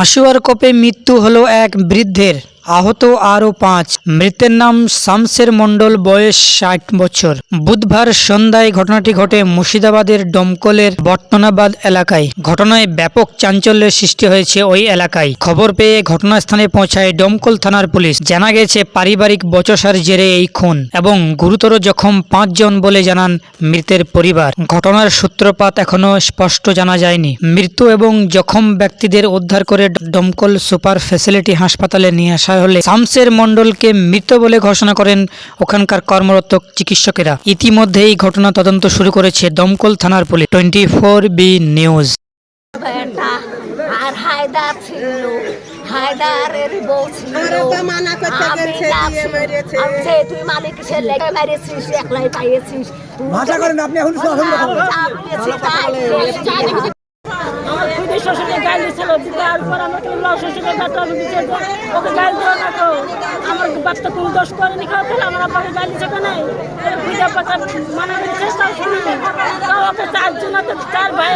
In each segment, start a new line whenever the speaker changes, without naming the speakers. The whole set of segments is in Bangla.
হাসুয়ার কোপে মৃত্যু হল এক বৃদ্ধের। আহত আরও পাঁচ। মৃতের নাম শামসের মণ্ডল, বয়স ষাট বছর। বুধবার সন্ধ্যায় ঘটনাটি ঘটে মুর্শিদাবাদের ডমকলের বর্তনাবাদ এলাকায়। ঘটনায় ব্যাপক চাঞ্চল্যের সৃষ্টি হয়েছে ওই এলাকায়। খবর পেয়ে ঘটনাস্থানে পৌঁছায় ডমকল থানার পুলিশ। জানা গেছে, পারিবারিক বচসার জেরে এই খুন এবং গুরুতর জখম পাঁচজন বলে জানান মৃতের পরিবার। ঘটনার সূত্রপাত এখনও স্পষ্ট জানা যায়নি। মৃত্যু এবং জখম ব্যক্তিদের উদ্ধার করে দমকল সুপার ফ্যাসিলিটি হাসপাতালে নিয়ে আসা হলে শামসের মণ্ডলকে মৃত বলে ঘোষণা করেন ওখানকার কর্মরত চিকিৎসকেরা। ইতিমধ্যেই ঘটনা তদন্ত শুরু করেছে দমকল থানার police. Twenty four B news.
আর হায়দার ছিল। হায়দারের বউ ছিল।
আর ওকে করতে
আমি
গেছে,
যাচ্ছি।
দিয়ে মেরেছে।
আমি যে তুই মালিক সে মেরেছিস একলাই পাইয়েছিস।
ভাষা করেন আপনি এখন সহন
আমি যা বলেছি তাই বলেছি।
আমার খুবই শ্বশুরকে গাইল দিছিল দেওয়ার পর আমাকে লাউ শ্বশুরকে গাটা দিচ্ছে ওকে গাইল দিও না তো। আমার বাচ্চা কোনো দোষ করেনি খাওয়া তাহলে আমার আব্বাকে গাইল দিচ্ছে কেন? খুঁজে পাকা মানানোর চেষ্টা শুনি ওকে চারজন তো চার ভাই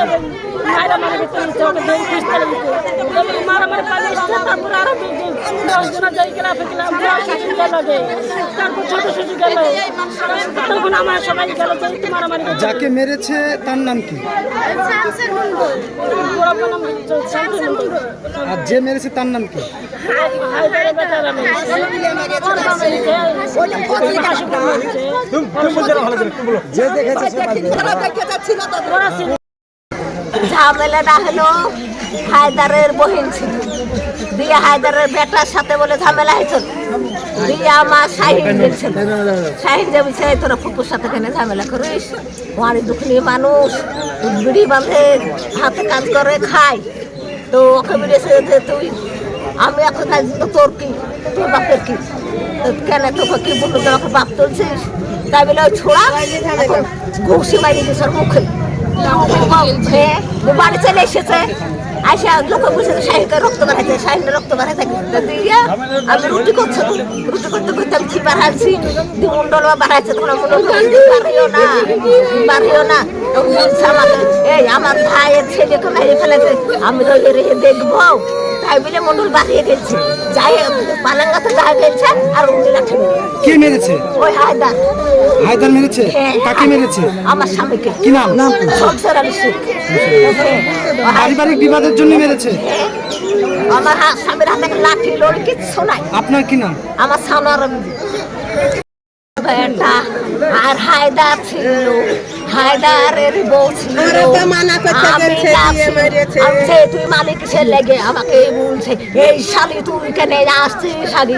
মায়েরা মারা দিচ্ছে ওকে পিস্তলে দিতে তবে মারামারি পালিয়ে এসছে, তারপর আরও দশ জন যাই গেলে আপনি গেলাম শ্বশুর গেল যে তারপর ছোট শ্বশুর গেল তখন আমার সবাই গেল মারামারি
যাকে মেরেছে তার নাম কি। আর যে মেরেছে তার নাম কি যে দেখেছে
ঝামেলাটা হলো হায়দারের বহিন ছিল। দিয়ে হায়দারের বেটার সাথে বলে ঝামেলা হয়েছিল দিয়ে আমার শাহিন গেছিল শাহিন যে বলছে তোরা ফুপুর সাথে কেন ঝামেলা করিস? ওয়ারি দুঃখী মানুষ বিড়ি বাঁধে হাতে কাজ করে, খায়। তো ওকে বেরিয়েছে যে তুই, আমি এখন তোর কি? তোর বাপের কি? কেন তোকে কি বলল? তোমাকে বাপ তুলছিস? তাই বলে, ওই ছোড়া ঘুষি মারি ওর মুখে। বাড়ি চলে এসেছে। আইসা লোক বসে শাহিনটা রক্ত বাড়াইছে শাহিনটা রক্ত বাড়াইছে দিয়ে আমি রুটি করছি রুটি করতে করতে আমি চিপার হালছি দিয়ে মুন্ডল বাড়াইছে, তখন মুন্ডল বাড়িও না বাড়িও না। তখন এই, আমার ভাইয়ের ছেলেকে মেরে ফেলেছে, আমি তো দেখব। তাই মন্ডল বাড়িয়ে গেছে যাই পালাঙ্গাতে যা গেছে আর উনি লাঠি
কে মেরেছে?
ওই হায়দার।
হায়দার মেরেছে?
হ্যাঁ,
কাকে মেরেছে?
আমার স্বামীকে।
কি নাম? নাম
সংসার আলী শেখ
পারিবারিক বিবাদের জন্য মেরেছে?
আমার হাত স্বামীর হাতে লাঠি লড়ি কিচ্ছু নাই।
আপনার কি নাম?
আমার সামনের বেটা আর হায়দার ছিল। হায়দারের বউ ছিল
মানা করতে গেছে, দিয়ে মেরেছে।
আমি তুই মালিক সে লেগে আমাকে বলছে এই শালি তুই কেন আসছিস শালি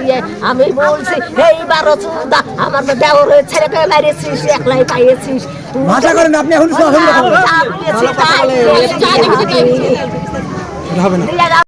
আমি বলছি এইবারও চুদা আমার দেওয়ার হয়ে ছেলেকে মেরেছিস একলাই পাইয়েছিস
ভাষা করেন আপনি এখন। হবে না